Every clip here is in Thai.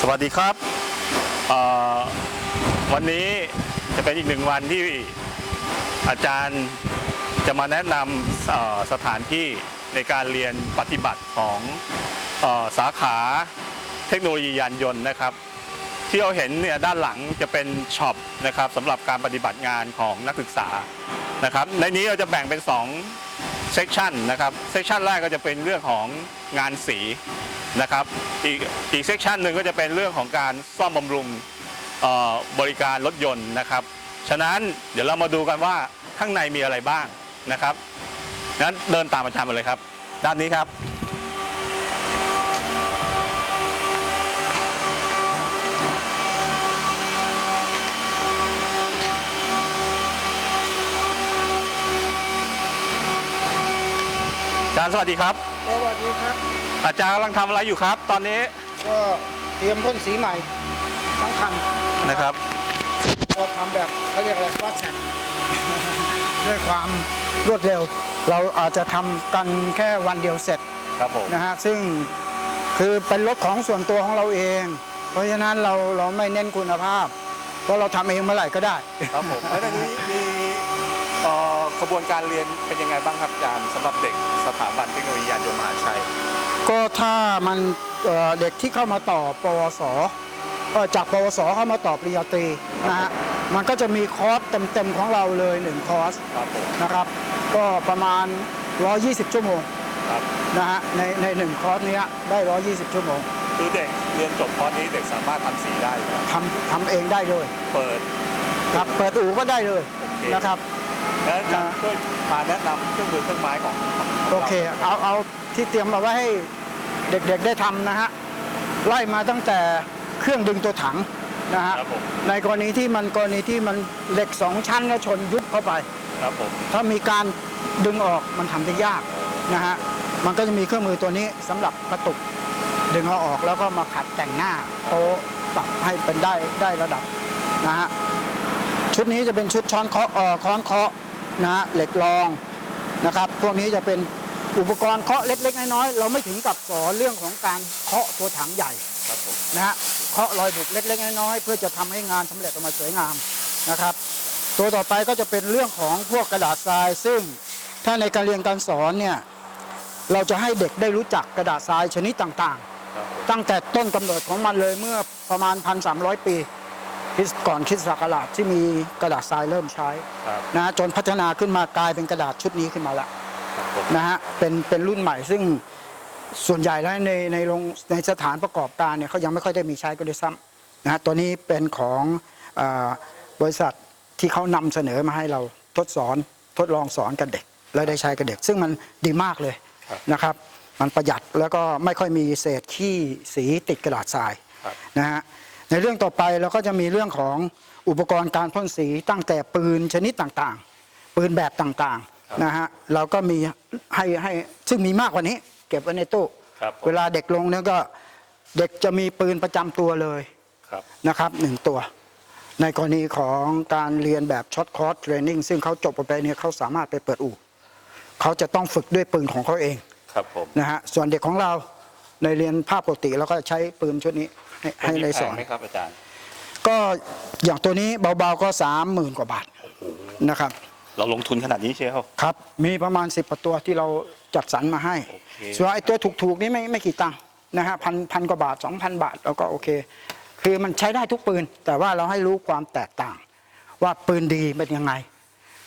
สวัสดีครับ วันนี้จะเป็นอีกหนึ่งวันที่อาจารย์จะมาแนะนำสถานที่ในการเรียนปฏิบัติของออสาขาเทคโนโลยียานยนต์นะครับ ที่เราเห็นเนี่ยด้านหลังจะเป็นช็อปนะครับสำหรับการปฏิบัติงานของนักศึกษานะครับในนี้เราจะแบ่งเป็น2เซกชันนะครับเซกชันแรกก็จะเป็นเรื่องของงานสี นะครับอีกอีกเซกชันหนึ่งก็จะเป็นเรื่องของการซ่อมบำรุงบริการรถยนต์นะครับ ฉะนั้นเดี๋ยวเรามาดูกันว่าข้างในมีอะไรบ้างนะครับงั้นเดินตามอาจารย์มาเลยครับ ด้านนี้ครับ อาจารย์สวัสดีครับ สวัสดีครับ อาจารย์กำลังทำอะไรอยู่ครับ ตอนนี้ก็เตรียมพ่นสีใหม่ทั้งคันนะครับเราทำแบบเขาเรียกอะไรฟาสแท็กด้วยความรวดเร็ว เราอาจจะทำกันแค่วันเดียวเสร็จครับผมนะฮะซึ่งคือเป็นรถของส่วนตัวของเราเอง เพราะฉะนั้นเราเราไม่เน้นคุณภาพ เพราะเราทำเองเมื่อไหร่ก็ได้ ครับผมแล้วตอนนี้มีเอ่อกระบวนการเรียนเป็นยังไงบ้างครับอาจารย์สำหรับเด็กสถาบันเทคโนโลยียานยนต์มหาชัย ก็ถ้ามันเอ่อเด็กที่เข้ามาต่อปวสเอ่อจากปวสเข้ามาต่อปริญญาตรีนะฮะมันก็จะมีคอร์สเต็มๆของเราเลยหนึ่งคอร์สครับผมนะครับก็ประมาณ 120 ชั่วโมงครับนะฮะในในหนึ่งคอร์สเนี้ยได้ 120 ชั่วโมงคือเด็กเรียนจบคอร์สนี้เด็กสามารถทำสีได้ครับทำทำเองได้เลย เปิด ครับเปิดอู่ก็ได้เลยโอเค นะครับ แล้วอาจารย์ช่วยมาแนะนำเครื่องมือเครื่องไม้ของของโอเค เอาเอาที่เตรียมมาไว้ให้เด็กๆได้ทำนะฮะไล่มาตั้งแต่เครื่องดึงตัวถังนะฮะครับผมในกรณีที่มันกรณีที่มันเหล็กสองชั้นแล้วชนยุบเข้าไป ครับผมถ้ามีการดึงออกมันทำได้ยากนะฮะมันก็จะมีเครื่องมือตัวนี้สำหรับกระตุก ดึงเอาออกแล้วก็มาขัดแต่งหน้าโต๊ะปรับให้เป็นได้ได้ระดับนะฮะชุดนี้จะเป็นชุดช้อนเคาะเอ่อค้อนเคาะ นะฮะเหล็กรองนะครับ พวกนี้จะเป็นอุปกรณ์เคาะเล็ก ๆ น้อยๆเราไม่ถึงกับสอนเรื่องของการเคาะตัวถังใหญ่ครับผมนะฮะเคาะรอยบุบเล็ก ๆ น้อยๆเพื่อจะทำให้งานสำเร็จออกมาสวยงามนะครับ ตัวต่อไปก็จะเป็นเรื่องของพวกกระดาษทราย ซึ่งถ้าในการเรียนการสอนเนี่ยเราจะให้เด็กได้รู้จักกระดาษทรายชนิดต่างครับผมๆตั้งแต่ต้นกำเนิดของมันเลยเมื่อประมาณ 1,300 ปี คริสต์ก่อนคริสตศักราชที่มีกระดาษทรายเริ่มใช้ครับนะฮะจนพัฒนาขึ้นมากลายเป็นกระดาษชุดนี้ขึ้นมาละครับผมนะฮะเป็นเป็นรุ่นใหม่ซึ่งส่วนใหญ่แล้วในในโรงในสถานประกอบการเนี่ยเขายังไม่ค่อยได้มีใช้ก็ด้วยซ้ำนะฮะตัวนี้เป็นของเออบริษัทที่เขานำเสนอมาให้เราทดสอนทดลองสอนกับเด็ก และได้ใช้กับเด็ก ซึ่งมันดีมากเลยครับนะครับ มันประหยัดแล้วก็ไม่ค่อยมีเศษขี้สีติดกระดาษทรายครับ นะฮะ ในเรื่องต่อไปเราก็จะมีเรื่องของอุปกรณ์การพ่นสีตั้งแต่ปืนชนิดต่างๆ ปืนแบบต่างๆนะฮะเราก็มีให้ให้ซึ่งมีมากกว่านี้ เก็บไว้ในตู้ครับผม เวลาเด็กลงเนี่ยก็เด็กจะมีปืนประจำตัวเลยครับ นะครับหนึ่งตัว ในกรณีของการเรียนแบบช็อตคอร์สเทรนนิ่งซึ่งเขาจบไปเนี่ยเขาสามารถไปเปิดอู่เขาจะต้องฝึกด้วยปืนของเขาเอง ครับผม นะฮะส่วนเด็กของเราในเรียนภาพปกติเราก็ใช้ปืนชุดนี้ ให้ให้ได้สอนแพงไหมครับอาจารย์ ก็อย่างตัวนี้เบาๆก็สามหมื่นกว่าบาทนะครับ เราลงทุนขนาดนี้เชียว ครับ มีประมาณ 10ประตัวที่เราจัดสรรมาให้โอเคส่วนไอ้ตัวถูกๆนี่ไม่ไม่กี่ตังค์นะฮะพันพันกว่าบาท 2,000 บาทแล้วก็โอเค คือมันใช้ได้ทุกปืน แต่ว่าเราให้รู้ความแตกต่าง ว่าปืนดีเป็นยังไง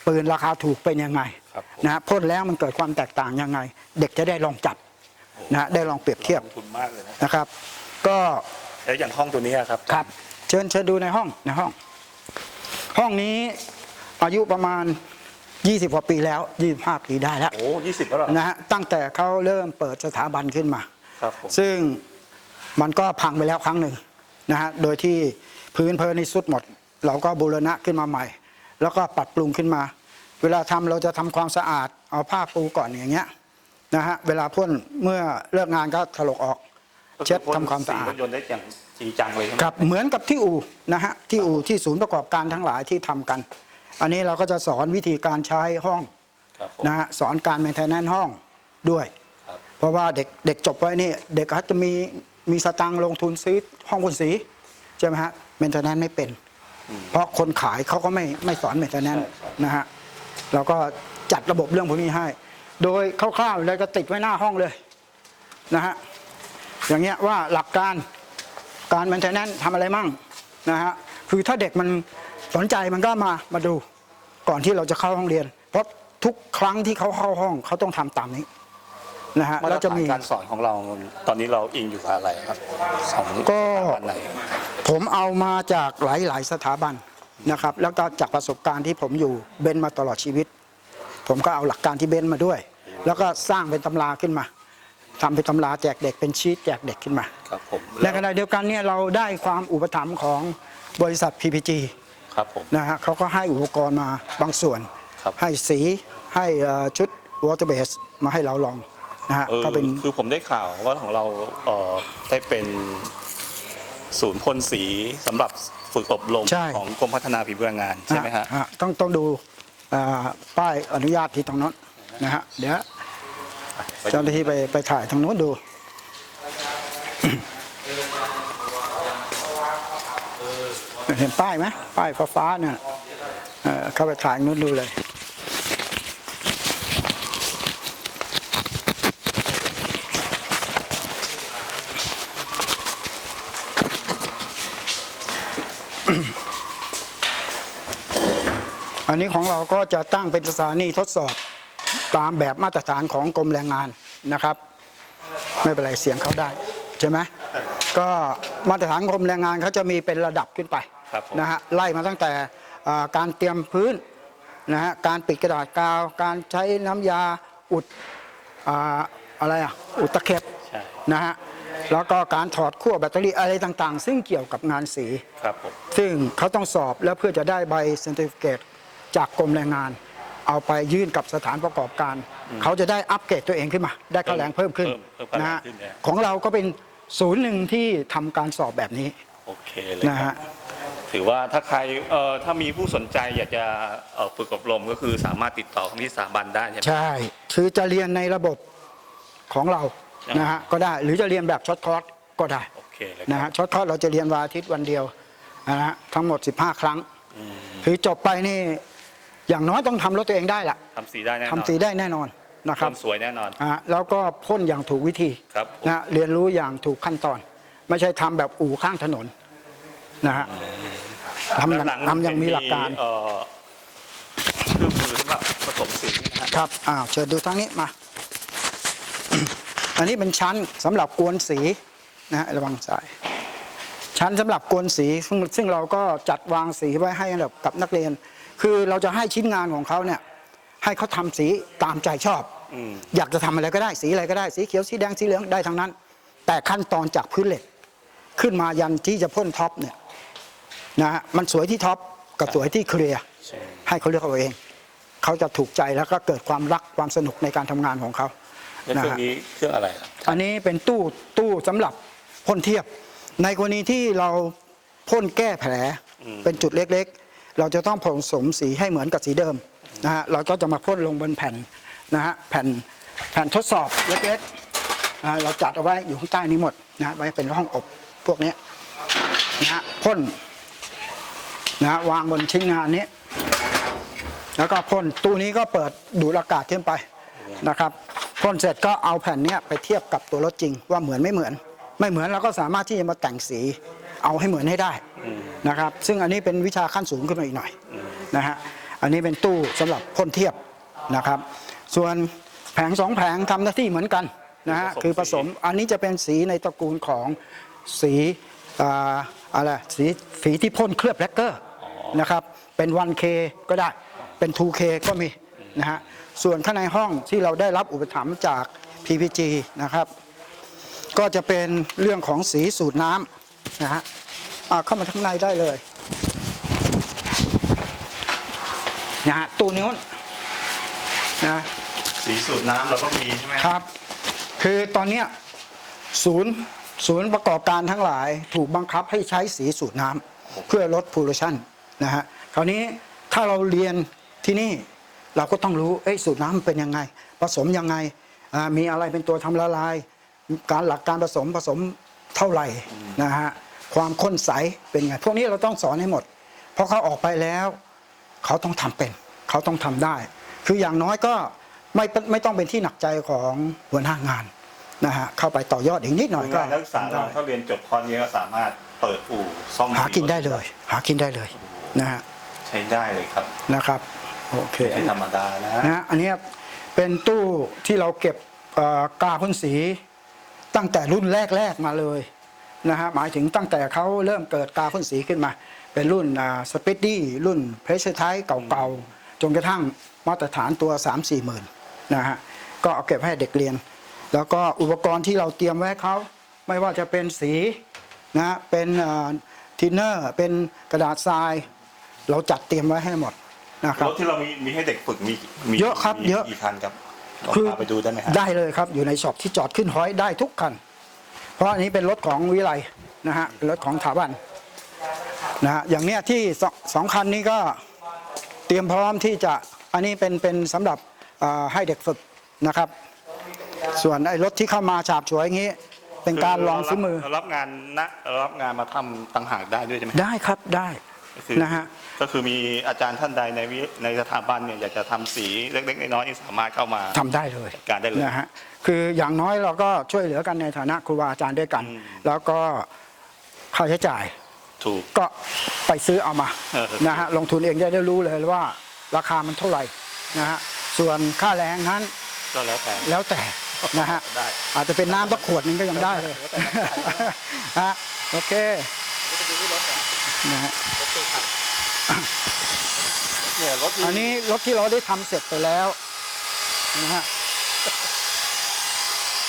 ปืนราคาถูกเป็นยังไงครับผม นะฮะพ่นแล้วมันเกิดความแตกต่างยังไง เด็กจะได้ลองจับนะฮะได้ลองเปรียบเทียบ ลงทุนมากเลยนะ นะครับ ก็ แล้วอย่างห้องตัวนี้อะครับครับ เชิญเชิญดูในห้องในห้อง ห้องนี้อายุประมาณ 20กว่าปีแล้ว25ปีได้แล้วโอ้ยี่สิบแล้วเหรอนะฮะตั้งแต่เขาเริ่มเปิดสถาบันขึ้นมา ครับผมซึ่งมันก็พังไปแล้วครั้งหนึ่งนะฮะโดยที่พื้นเพลินนี่สุดหมด เราก็บูรณะขึ้นมาใหม่ แล้วก็ปรับปรุงขึ้นมา เวลาทำเราจะทำความสะอาดเอาผ้าปูก่อนอย่างเงี้ยนะฮะเวลาพ่นเมื่อเลิกงานก็ถลกออก เช็ดทำความสะอาดรถยนต์ได้อย่างจริงจังเลยใช่ไหมครับเหมือนกับที่อู่นะฮะที่อู่ที่ศูนย์ประกอบการทั้งหลายที่ทำกัน อันนี้เราก็จะสอนวิธีการใช้ห้องครับผม นะฮะสอนการแมนเทนแนนห้องด้วย ครับ เพราะว่าเด็กเด็กจบไว้นี่เด็กเขาจะมีมีสตังค์ลงทุนซื้อห้องพ่นสีใช่ไหมฮะเมนเทนแนนไม่เป็น เพราะคนขายเขาก็ไม่ไม่สอนเมนเทนแนนนะฮะเราก็จัดระบบเรื่องพวกนี้ให้ โดยคร่าวๆเลยก็ติดไว้หน้าห้องเลยนะฮะ อย่างเงี้ยว่าหลักการการเมนเทนแนนทำอะไรมั่งนะฮะคือถ้าเด็กมันสนใจมันก็มามาดูก่อนที่เราจะเข้าห้องเรียน เพราะทุกครั้งที่เขาเข้าห้องเขาต้องทำตามนี้นะฮะมาตแล้รวจะฐานมีการสอนของเราตอนนี้เราอิงอยู่กับอะไรครับสองก็สถาบันไหนผมเอามาจากหลาย ๆ สถาบันนะครับ แล้วก็จากประสบการณ์ที่ผมอยู่เบนมาตลอดชีวิต ผมก็เอาหลักการที่เบนมาด้วย แล้วก็สร้างเป็นตำราขึ้นมา ทำเป็นตำราแจกเด็กเป็นชีตแจกเด็กขึ้นมาครับผมในขณะเดียวกันเนี่ยเราได้ความอุปถัมภ์ของบริษัท PPG ครับผมนะฮะเขาก็ให้อุปกรณ์มาบางส่วนครับให้สีให้เอ่อชุด water base มาให้เราลองนะฮะเออก็เป็นคือผมได้ข่าวว่าของเราเอ่อได้เป็นศูนย์พ่นสีสำหรับฝึกอบรมใช่ของกรมพัฒนาฝีมือแรงงานใช่ไหมฮะฮต้องต้องดูอ่าป้ายอนุญาตที่ตรงนั้นนะฮะเดี๋ยว เจ้าหน้าที่ไปไปถ่ายทางโน้นดู เห็นป้ายไหมป้ายฟ้าๆเนี่ยเออเข้าไปถ่ายนู้นดูเลยอันนี้ของเราก็จะตั้งเป็นสถานีทดสอบ ตามแบบมาตรฐานของกรมแรงงานนะครับ ไม่เป็นไรเสียงเขาได้ใช่ไหมก็มาตรฐานกรมแรงงานเขาจะมีเป็นระดับขึ้นไปครับผม นะฮะไล่มาตั้งแต่อ่าการเตรียมพื้นนะฮะการปิดกระดาษกาว การใช้น้ำยาอุดอ่าอะไรอะอุดตะเข็บ ใช่นะฮะแล้วก็การถอดขั้วแบตเตอรี่อะไรต่างๆ ซึ่งเกี่ยวกับงานสี ครับผมซึ่งเขาต้องสอบแล้วเพื่อจะได้ใบเซนติฟิเคตจากกรมแรงงาน เอาไปยื่นกับสถานประกอบการ เขาจะได้อัปเกรดตัวเองขึ้นมา ได้ค่าแรงเพิ่มขึ้นเพิ่มเพิ่มค่าแรงนะฮะขึ้นเนี่ย ของเราก็เป็นศูนย์หนึ่งที่ทำการสอบแบบนี้โอเคเลยนะครัฮะ บ ถือว่าถ้าใครเอ่อถ้ามีผู้สนใจอยากจะเอ่อฝึกอบรมก็คือสามารถติดต่อที่สถาบันได้ใช่ไหม ใช่ คือจะเรียนในระบบของเราอ่าน นะฮะก็ได้ หรือจะเรียนแบบช็อตคอร์สก็ได้โอเคเลยนะครัฮะบช็อตคอร์สเราจะเรียนวันอาทิตย์วันเดียวนะฮะทั้งหมด 15 ครั้งอืมคือจบไปนี่ อย่างน้อยต้องทำรถตัวเองได้ละทำสีได้แน่นอนทำสีได้แน่นอนนะครับทำสวยแน่นอนอะแล้วก็พ่นอย่างถูกวิธีครับผมนะเรียนรู้อย่างถูกขั้นตอน ไม่ใช่ทำแบบอู่ข้างถนนนะฮะทำอย่างด้นทำอย่างมีหลักการเอ่อเครื่องมือสำหรับผสมสีนะฮะครับอ้าวเชิญดูทางนี้มา อันนี้เป็นชั้นสำหรับกวนสีนะฮะระวังสายชั้นสำหรับกวนสีซึ่งซึ่งเราก็จัดวางสีไว้ให้แบบกับนักเรียน คือเราจะให้ชิ้นงานของเขาเนี่ยให้เขาทำสีตามใจชอบอืมอยากจะทำอะไรก็ได้สีอะไรก็ได้สีเขียวสีแดงสีเหลืองได้ทั้งนั้น แต่ขั้นตอนจากพื้นเหล็ก ขึ้นมายันที่จะพ่นท็อปเนี่ยนะฮะมันสวยที่ท็อปกับสวยที่เคลียร์ใช่ให้เขาเลือกเอาเอง เขาจะถูกใจแล้วก็เกิดความรักความสนุกในการทำงานของเขาแล้วนะเครื่องฮะนี้เครื่องอะไรครับอันนี้เป็นตู้ตู้สำหรับพ่นเทียบ ในกรณีที่เราพ่นแก้แผลเป็นจุดเล็กๆ เราจะต้องผสมสีให้เหมือนกับสีเดิมนะฮะเราก็จะมาพ่นลงบนแผ่นนะฮะแผ่นแผ่นทดสอบเล็กๆนะเราจัดเอาไว้อยู่ข้างใต้นี้หมดนะไว้เป็นห้องอบพวกนี้นะฮะพ่นนะฮะวางบนชิ้นงานนี้ แล้วก็พ่นตู้นี้ก็เปิดดูดอากาศขึ้นไปนะครับพ่นเสร็จก็เอาแผ่นนี้ไปเทียบกับตัวรถจริงว่าเหมือนไม่เหมือน ไม่เหมือนเราก็สามารถที่จะมาแต่งสีเอาให้เหมือนให้ได้ นะครับ ซึ่งอันนี้เป็นวิชาขั้นสูงขึ้นมาอีกหน่อยนะฮะอันนี้เป็นตู้สำหรับพ่นเทียบนะครับ ส่วนแผงสองแผงทำหน้าที่เหมือนกันนะฮะคือผสมอันนี้จะเป็นสีในตระกูลของสีอ่าอะไรสีสีที่พ่นเคลือบแลกเกอร์นะครับเป็น 1K ก็ได้เป็น 2K ก็มีนะฮะส่วนข้างในห้องที่เราได้รับอุปถัมภ์จาก PPG นะครับ ก็จะเป็นเรื่องของสีสูตรน้ำนะฮะอ่า เข้ามาข้างในได้เลยนะฮะตู้นิ้วนะสีสูตรน้ำเราก็มีใช่ไหมครับ คือตอนเนี้ยศูนย์ศูนย์ประกอบการทั้งหลายถูกบังคับให้ใช้สีสูตรน้ำเพื่อลดพูลชันนะฮะคราวนี้ถ้าเราเรียนที่นี่เราก็ต้องรู้เอ้ยสูตรน้ำมันเป็นยังไง ผสมยังไงอ่ามีอะไรเป็นตัวทำละลาย การหลักการผสมผสมเท่าไหร่นะฮะ ความข้นใสเป็นไง พวกนี้เราต้องสอนให้หมด เพราะเขาออกไปแล้ว เขาต้องทำเป็น เขาต้องทำได้ คืออย่างน้อยก็ไม่ไม่ต้องเป็นที่หนักใจของหัวหน้างานนะฮะเข้าไปต่อยอดอีกนิดหน่อยก็งานนักศึกษาเราถ้าเรียนจบคอร์สนี้ก็สามารถเปิดอู่ซ่อมหากินได้เลย หากินได้เลยนะฮะใช้ได้เลยครับนะครับโอเคไม่ธรรมดานะฮะนะฮะอันเนี้ยเป็นตู้ที่เราเก็บเอ่อกาพ่นสีตั้งแต่รุ่นแรกๆมาเลย นะฮะหมายถึงตั้งแต่เขาเริ่มเกิดกาพ่นสีขึ้นมา เป็นรุ่นสเปดดี้รุ่นเพรสไทเก่าๆจนกระทั่งมาตรฐานตัว 3 4หมื่นนะฮะก็เอาเก็บให้เด็กเรียน แล้วก็อุปกรณ์ที่เราเตรียมไว้ให้เขาไม่ว่าจะเป็นสีนะฮะเป็นทินเนอร์เป็นกระดาษทราย เราจัดเตรียมไว้ให้หมดนะครับรถที่เรามีมีให้เด็กฝึกมีมีเยอะครับมีเยอะกี่คันครับลองคือพาไปดูได้ไหมฮะได้เลยครับอยู่ในช็อปที่จอดขึ้นห้อยได้ทุกคัน เพราะอันนี้เป็นรถของวิไลนะฮะเป็นรถของถาบันนะฮะอย่างเนี้ยที่สองสองคันนี้ก็เตรียมพร้อมที่จะอันนี้เป็นเป็นสำหรับอ่าให้เด็กฝึกนะครับ ส่วนไอ้รถที่เข้ามาฉาบฉวยอย่างนี้ เป็นการลองฝีมือเรารับงานนะเรารับงานมาทำต่างหากได้ด้วยใช่ไหมได้ครับได้ก็คือนะฮะก็คือมีอาจารย์ท่านใดในวิในสถาบันเนี่ยอยากจะทำสีเล็กๆน้อยๆนี่สามารถเข้ามาทำได้เลยจัดการได้เลยนะฮะ คืออย่างน้อยเราก็ช่วยเหลือกันในฐานะครูบาอาจารย์ด้วยกันอืมแล้วก็ค่าใช้จ่ายถูกก็ไปซื้อเอามาเออนะฮะลงทุนเองจะได้รู้เลยว่าราคามันเท่าไหร่นะฮะส่วนค่าแรงนั้นก็แล้วแต่แล้วแต่นะฮะได้อาจจะเป็นน้ำสักขวดหนึงก็ยังได้เลยฮะโอเคนะฮะเนี่ยรถที่อันนี้รถที่เราได้ทำเสร็จไปแล้วนะฮะ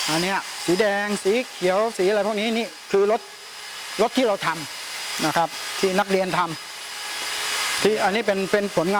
อันนี้สีแดงสีเขียวสีอะไรพวกนี้นี่คือรถรถที่เราทำนะครับ ที่นักเรียนทำที่อันนี้เป็นเป็นผลงาน